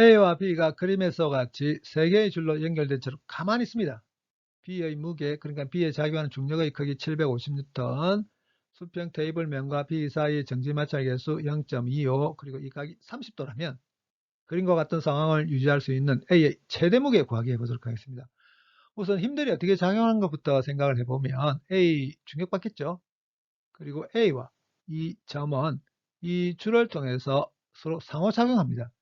A와 B가 그림에서 같이 세 개의 줄로 연결된 채로 가만히 있습니다. B의 무게, 그러니까 B에 작용하는 중력의 크기 750N, 수평 테이블면과 B 사이의 정지마찰 계수 0.25, 그리고 이 각이 30도라면 그림과 같은 상황을 유지할 수 있는 A의 최대 무게 구하기 해보도록 하겠습니다. 우선 힘들이 어떻게 작용하는 것부터 생각을 해보면 A 중력 받겠죠. 그리고 A와 이 점은 이 줄을 통해서 서로 상호작용합니다.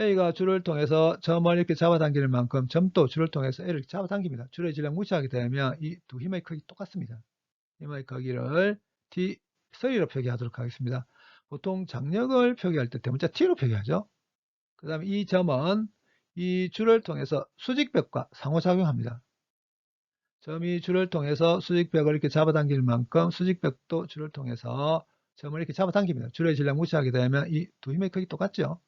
A가 줄을 통해서 점을 이렇게 잡아당기는 만큼 점도 줄을 통해서 A를 잡아당깁니다. 줄의 질량 무시하게 되면 이 두 힘의 크기 똑같습니다. 힘의 크기를 T3로 표기하도록 하겠습니다. 보통 장력을 표기할 때 대문자 T로 표기하죠. 그 다음에 이 점은 이 줄을 통해서 수직벽과 상호작용합니다. 점이 줄을 통해서 수직벽을 이렇게 잡아당길 만큼 수직벽도 줄을 통해서 점을 이렇게 잡아당깁니다. 줄의 질량 무시하게 되면 이 두 힘의 크기 똑같죠.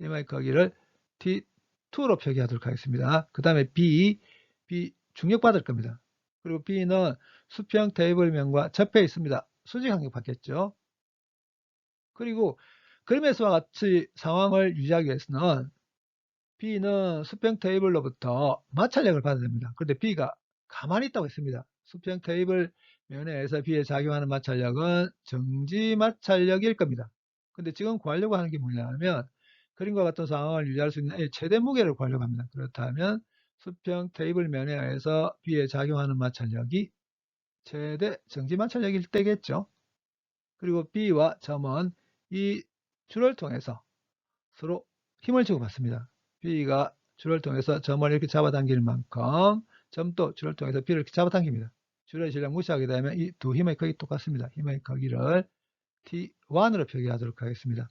힘의 크기를 T2로 표기하도록 하겠습니다. 그 다음에 B, B 중력 받을 겁니다. 그리고 B는 수평 테이블면과 접해 있습니다. 수직 항력 받겠죠. 그리고 그림에서와 같이 상황을 유지하기 위해서는 B는 수평 테이블로부터 마찰력을 받아야 됩니다. 그런데 B가 가만히 있다고 했습니다. 수평 테이블 면에 의해서 B에 작용하는 마찰력은 정지 마찰력일 겁니다. 근데 지금 구하려고 하는 게 뭐냐면 그림과 같은 상황을 유지할 수 있는 최대 무게를 구하려고 합니다. 그렇다면 수평 테이블 면에 의해서 B에 작용하는 마찰력이 최대 정지 마찰력일 때겠죠. 그리고 B와 점은 이 줄을 통해서 서로 힘을 주고받습니다. B가 줄을 통해서 점을 이렇게 잡아당길 만큼 점도 줄을 통해서 B를 이렇게 잡아당깁니다. 줄의 질량 무시하게 되면 이 두 힘의 크기 똑같습니다. 힘의 크기를 T1으로 표기하도록 하겠습니다.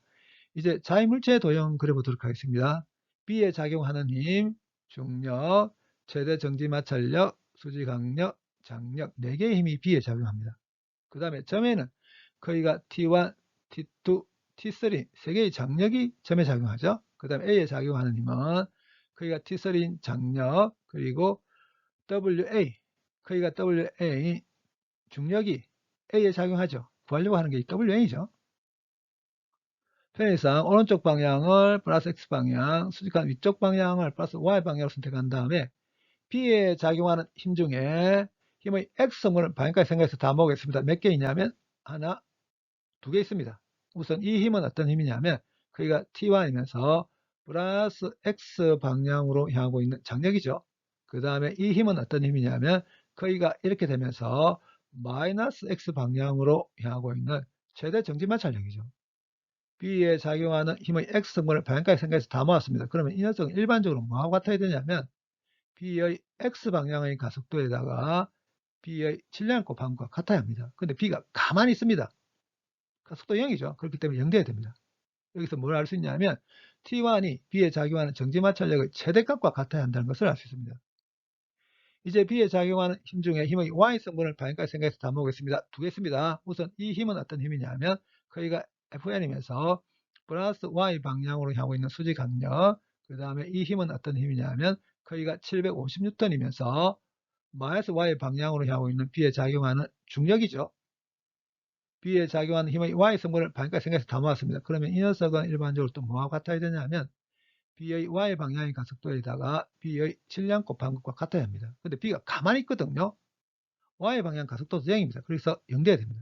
이제 자유물체 도형 그려보도록 하겠습니다. B에 작용하는 힘, 중력, 최대 정지마찰력, 수직항력, 장력 4개의 힘이 B에 작용합니다. 그 다음에 점에는 크기가 T1, T2, T3 3개의 장력이 점에 작용하죠. 그 다음에 A에 작용하는 힘은 크기가 T3인 장력 그리고 WA 크기가 WA 중력이 A에 작용하죠. 구하려고 하는 게 WA죠. 편의상 오른쪽 방향을 플러스 X방향, 수직한 위쪽 방향을 플러스 Y방향으로 선택한 다음에 B에 작용하는 힘 중에 힘의 X성분을 방향까지 생각해서 다 모으겠습니다. 몇 개 있냐면 하나, 두 개 있습니다. 우선 이 힘은 어떤 힘이냐면 크기가 T1이면서 플러스 X 방향으로 향하고 있는 장력이죠. 그 다음에 이 힘은 어떤 힘이냐면 크기가 이렇게 되면서 마이너스 X 방향으로 향하고 있는 최대 정지마찰력이죠. B에 작용하는 힘의 X성분을 방향까지 생각해서 다 모았습니다. 그러면 이 녀석은 일반적으로 뭐하고 같아야 되냐면 B의 X방향의 가속도에다가 B의 질량 곱한 것과 같아야 합니다. 근데 B가 가만히 있습니다. 가속도 0이죠. 그렇기 때문에 0돼야 됩니다. 여기서 뭘 알 수 있냐면 T1이 B에 작용하는 정지마찰력의 최대값과 같아야 한다는 것을 알 수 있습니다. 이제 B에 작용하는 힘 중에 힘의 Y성분을 방향까지 생각해서 다 모으겠습니다. 두 개입니다. 우선 이 힘은 어떤 힘이냐면 거기가 FN이면서 플러스 Y 방향으로 향하고 있는 수직항력 그 다음에 이 힘은 어떤 힘이냐면 거기가 750N이면서 마이너스 Y 방향으로 향하고 있는 B에 작용하는 중력이죠. B에 작용하는 힘의 Y성분을 방향까지 생각해서 다 모았습니다. 그러면 이 녀석은 일반적으로 또 뭐와 같아야 되냐면 B의 Y 방향의 가속도에다가 B의 질량 곱한 것과 같아야 합니다. 근데 B가 가만히 있거든요. Y 방향 가속도도 0입니다. 그래서 0돼야 됩니다.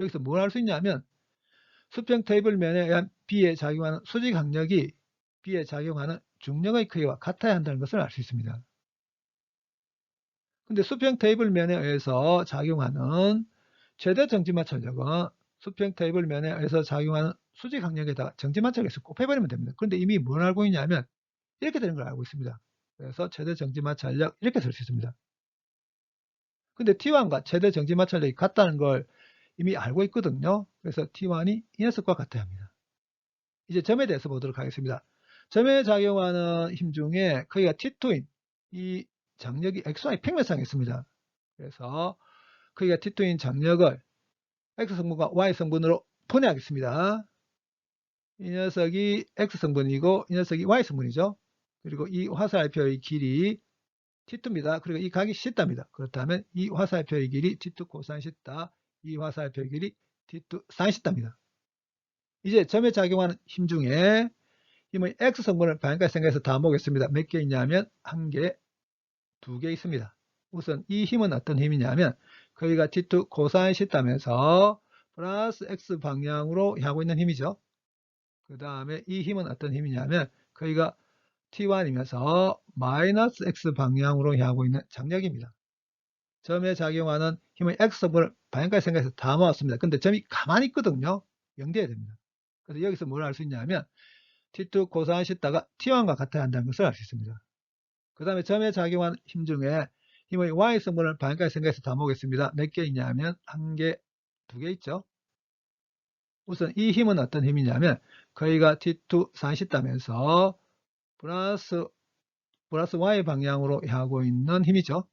여기서 뭘 할 수 있냐면 수평 테이블 면에 의한 B에 작용하는 수직 항력이 B에 작용하는 중력의 크기와 같아야 한다는 것을 알 수 있습니다. 근데 수평 테이블 면에 의해서 작용하는 최대 정지마찰력은 수평 테이블 면에 의해서 작용하는 수직 항력에다가 정지마찰력에서 곱해버리면 됩니다. 그런데 이미 뭘 알고 있냐면 이렇게 되는 걸 알고 있습니다. 그래서 최대 정지마찰력 이렇게 쓸 수 있습니다. 근데 T1과 최대 정지마찰력이 같다는 걸 이미 알고 있거든요. 그래서 T1이 이 녀석과 같아야 합니다. 이제 점에 대해서 보도록 하겠습니다. 점에 작용하는 힘 중에 크기가 T2인 이 장력이 XY 평면상에 있습니다. 그래서 크기가 T2인 장력을 X성분과 Y성분으로 분해하겠습니다. 이 녀석이 X성분이고 이 녀석이 Y성분이죠. 그리고 이 화살표의 길이 T2입니다. 그리고 이 각이 θ입니다. 그렇다면 이 화살표의 길이 T2 코사인 θ, 이 길이 T2 사인 θ입니다. 이제 점에 작용하는 힘 중에 힘의 X 성분을 방향까지 생각해서 다 모으겠습니다. 몇 개 있냐면 한 개, 두 개 있습니다. 우선 이 힘은 어떤 힘이냐면 거기가 T2 코사인 시타면서 플러스 X 방향으로 향하고 있는 힘이죠. 그 다음에 이 힘은 어떤 힘이냐면 거기가 T1이면서 마이너스 X 방향으로 향하고 있는 장력입니다. 점에 작용하는 힘의 X성분을 방향까지 생각해서 다 모았습니다. 근데 점이 가만히 있거든요. 영대해야 됩니다. 그래서 여기서 뭘 알 수 있냐면 T2 코사인 시타가 T1과 같아야 한다는 것을 알 수 있습니다. 그 다음에 점에 작용하는 힘 중에 힘의 Y성분을 방향까지 생각해서 다 모으겠습니다. 몇 개 있냐면 한 개, 두 개 있죠. 우선 이 힘은 어떤 힘이냐면 거기가 T2 산시타면서 플러스 플러스 Y 방향으로 향하고 있는 힘이죠.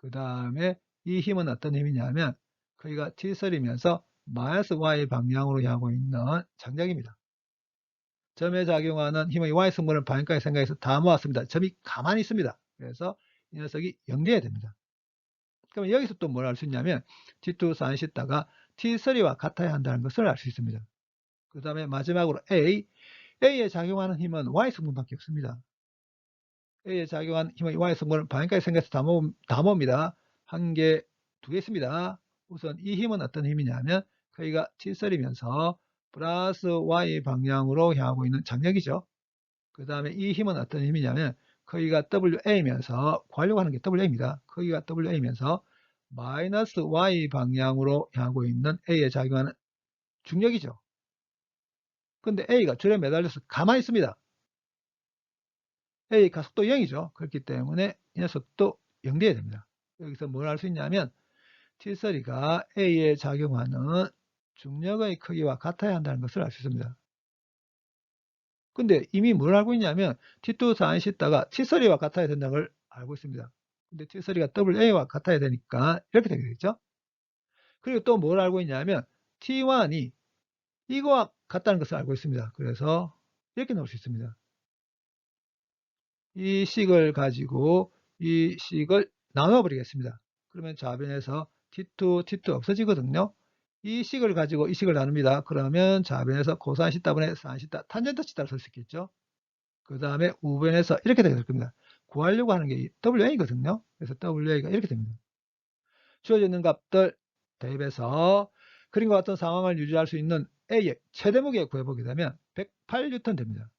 그 다음에 이 힘은 어떤 힘이냐면 거기가 T3이면서 마이너스 Y 방향으로 향하고 있는 장작입니다. 점에 작용하는 힘의 Y성분을 방향까지 생각해서 다 모았습니다. 점이 가만히 있습니다. 그래서 이 녀석이 영대해야 됩니다. 그러면 여기서 또 뭘 알 수 있냐면 T2 산시타가 T3와 같아야 한다는 것을 알 수 있습니다. 그 다음에 마지막으로 A. A에 작용하는 힘은 Y성분밖에 없습니다. A에 작용한 힘의 Y성분을 방향까지 생각해서 다, 모읍니다. 한 개, 두 개 있습니다. 우선 이 힘은 어떤 힘이냐면 거기가 T3이면서 플러스 Y 방향으로 향하고 있는 장력이죠. 그 다음에 이 힘은 어떤 힘이냐면 거기가 WA면서 구하려고 하는 게 WA입니다. 거기가 WA면서 마이너스 Y 방향으로 향하고 있는 A에 작용하는 중력이죠. 근데 A가 줄에 매달려서 가만히 있습니다. A 가속도 0이죠. 그렇기 때문에 이 녀석도 0돼야 됩니다. 여기서 뭘 알 수 있냐면 T3가 A에 작용하는 중력의 크기와 같아야 한다는 것을 알 수 있습니다. 근데 이미 뭘 알고 있냐면 T2 사인시타가 T3와 같아야 된다는 걸 알고 있습니다. 근데 T3가 WA와 같아야 되니까 이렇게 되겠죠. 그리고 또 뭘 알고 있냐면 T1이 이거와 같다는 것을 알고 있습니다. 그래서 이렇게 넣을 수 있습니다. 이 식을 가지고 이 식을 나눠 버리겠습니다. 그러면 좌변에서 T2, T2 없어지거든요. 이 식을 가지고 이 식을 나눕니다. 그러면 좌변에서 코사인 시타분의 사인 시타, 탄젠트 시타를 쓸 수 있겠죠. 그 다음에 우변에서 이렇게 될 겁니다. 구하려고 하는 게 WA거든요. 그래서 WA가 이렇게 됩니다. 주어져 있는 값들 대입해서 그림과 같은 상황을 유지할 수 있는 A의 최대 무게 구해보게 되면 108N 됩니다.